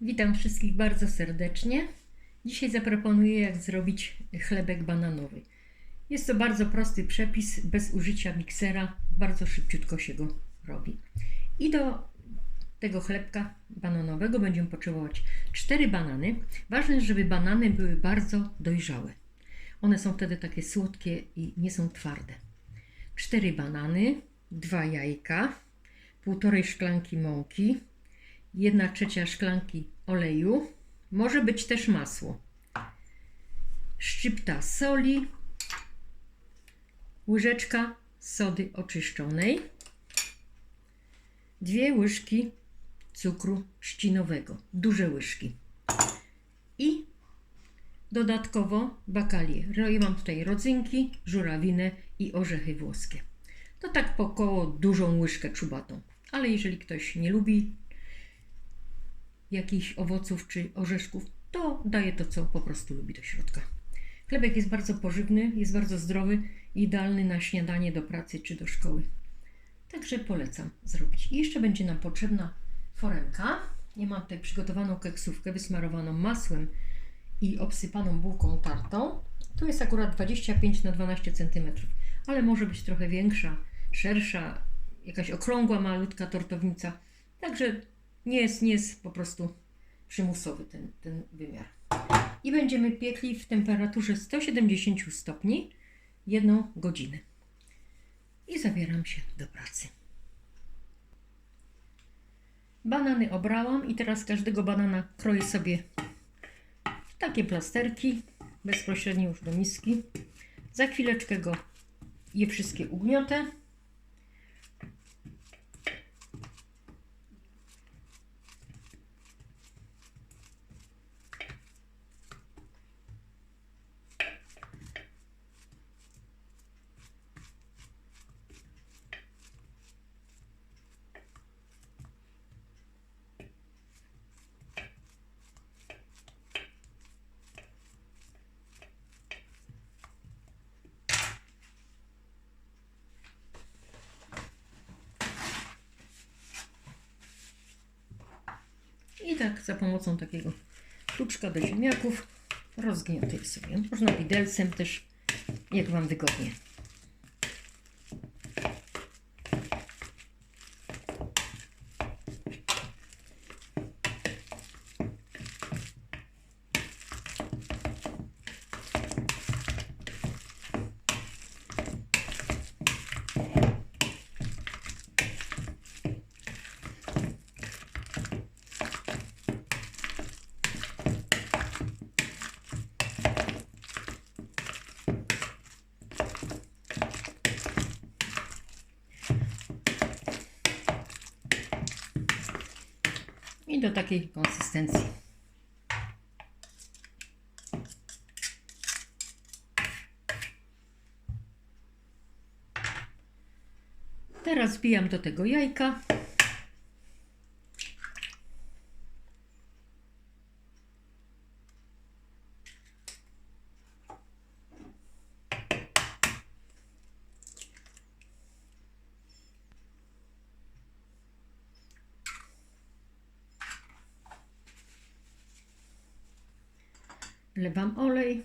Witam wszystkich bardzo serdecznie. Dzisiaj zaproponuję, jak zrobić chlebek bananowy. Jest to bardzo prosty przepis, bez użycia miksera, bardzo szybciutko się go robi. I do tego chlebka bananowego będziemy potrzebować 4 banany. Ważne żeby banany były bardzo dojrzałe. One są wtedy takie słodkie i nie są twarde. 4 banany, 2 jajka, półtorej szklanki mąki, 1 trzecia szklanki oleju, może być też masło, szczypta soli, łyżeczka sody oczyszczonej, dwie łyżki cukru trzcinowego, duże łyżki i dodatkowo bakalie. Ja mam tutaj rodzynki, żurawinę i orzechy włoskie. To tak po około dużą łyżkę czubatą. Ale jeżeli ktoś nie lubi jakichś owoców czy orzeszków, to daje to, co po prostu lubi do środka. Chlebek jest bardzo pożywny, jest bardzo zdrowy, idealny na śniadanie do pracy czy do szkoły. Także polecam zrobić. I jeszcze będzie nam potrzebna foremka. Ja mam tutaj przygotowaną keksówkę wysmarowaną masłem i obsypaną bułką tartą. To jest akurat 25 na 12 cm, ale może być trochę większa, szersza, jakaś okrągła, malutka tortownica. Także nie jest, nie jest po prostu przymusowy ten, ten wymiar. I będziemy piekli w temperaturze 170 stopni jedną godzinę. I zabieram się do pracy. Banany obrałam i teraz każdego banana kroję sobie w takie plasterki, bezpośrednio już do miski. Za chwileczkę go je wszystkie ugniotę. I tak za pomocą takiego kluczka do ziemniaków rozgniotę je sobie. Można widelcem też, jak Wam wygodnie. I do takiej konsystencji. Teraz wbijam do tego jajka. Wlewam olej.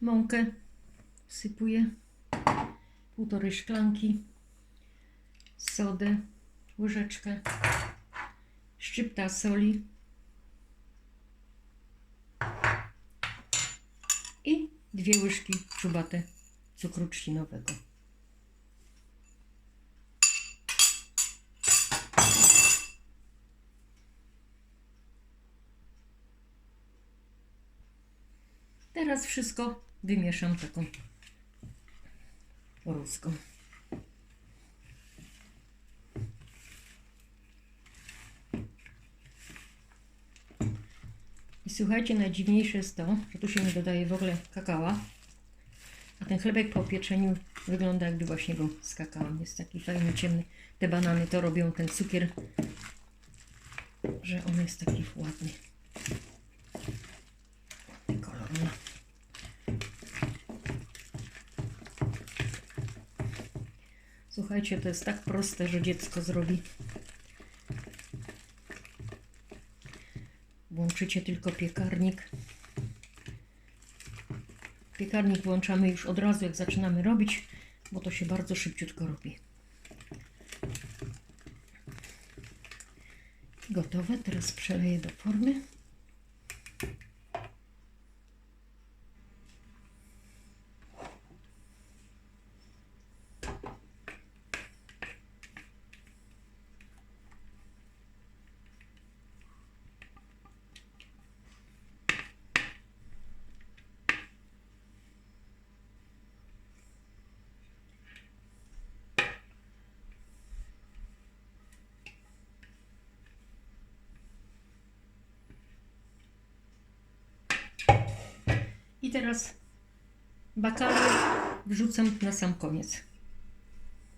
Mąkę wsypuję. Półtorej szklanki. Sodę. Łyżeczkę. Szczypta soli. I dwie łyżki czubate cukru trzcinowego. Teraz wszystko wymieszam taką ruską. I słuchajcie, najdziwniejsze jest to, że tu się nie dodaje w ogóle kakała, a ten chlebek po pieczeniu wygląda jakby właśnie go z kakałem. Jest taki fajny, ciemny. Te banany to robią ten cukier, że on jest taki ładny kolor ma. Słuchajcie, to jest tak proste, że dziecko zrobi. Włączycie tylko piekarnik. Piekarnik włączamy już od razu, jak zaczynamy robić, bo to się bardzo szybciutko robi. Gotowe, teraz przeleję do formy. I teraz bakały wrzucam na sam koniec.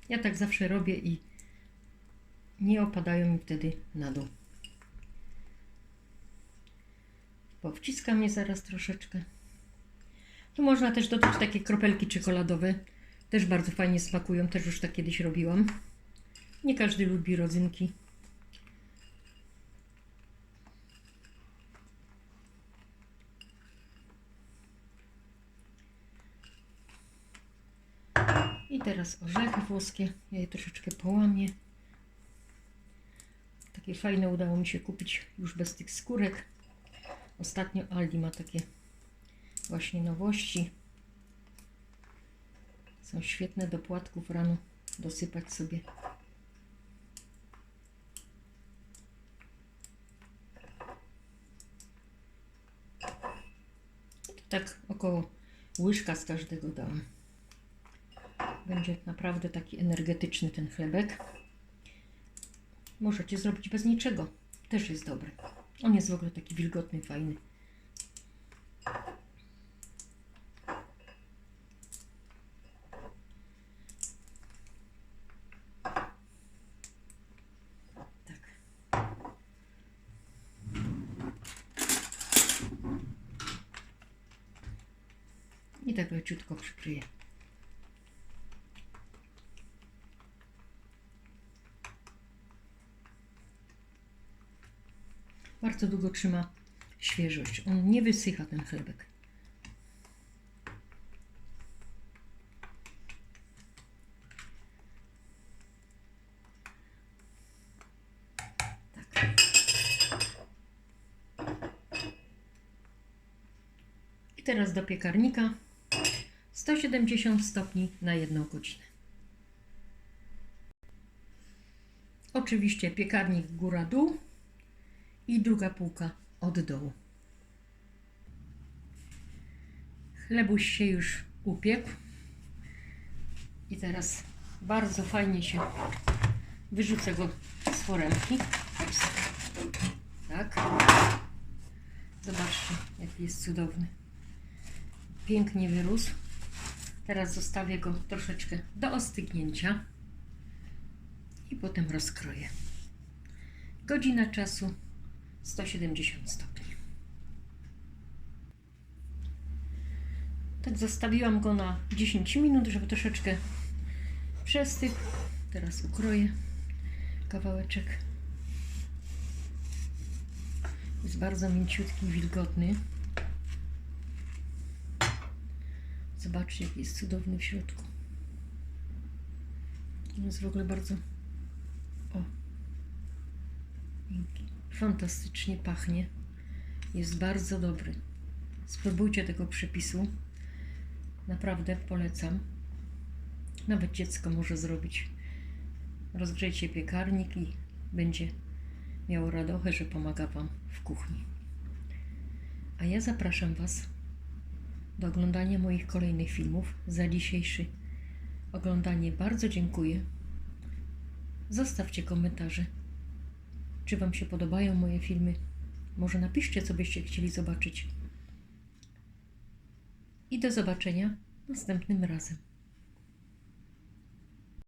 Ja tak zawsze robię i nie opadają mi wtedy na dół. Powciskam je zaraz troszeczkę. Tu można też dodać takie kropelki czekoladowe. Też bardzo fajnie smakują, też już tak kiedyś robiłam. Nie każdy lubi rodzynki. I teraz orzechy włoskie. Ja je troszeczkę połamię. Takie fajne udało mi się kupić już bez tych skórek. Ostatnio Aldi ma takie właśnie nowości. Są świetne do płatków rano dosypać sobie. I to tak około łyżka z każdego dałam. Będzie naprawdę taki energetyczny ten chlebek. Możecie zrobić bez niczego. Też jest dobry. On jest w ogóle taki wilgotny, fajny. Tak. I tak leciutko przykryję. Bardzo długo trzyma świeżość. On nie wysycha ten chlebek. Tak. Teraz do piekarnika 170 stopni na jedną godzinę. Oczywiście piekarnik góra-dół i druga półka od dołu. Chlebuś się już upiekł i teraz bardzo fajnie się wyrzucę go z foremki. Tak. Zobaczcie, jaki jest cudowny. Pięknie wyrósł. Teraz zostawię go troszeczkę do ostygnięcia i potem rozkroję. Godzina czasu 170 stopni. Tak zostawiłam go na 10 minut, żeby troszeczkę przestygł. Teraz ukroję kawałeczek. Jest bardzo mięciutki i wilgotny. Zobaczcie, jaki jest cudowny w środku. Jest w ogóle bardzo... O! Fantastycznie pachnie. Jest bardzo dobry. Spróbujcie tego przepisu. Naprawdę polecam. Nawet dziecko może zrobić. Rozgrzejcie piekarnik i będzie miało radochę, że pomaga Wam w kuchni. A ja zapraszam Was do oglądania moich kolejnych filmów. Za dzisiejszy oglądanie bardzo dziękuję. Zostawcie komentarze. Czy Wam się podobają moje filmy? Może napiszcie, co byście chcieli zobaczyć. I do zobaczenia następnym razem.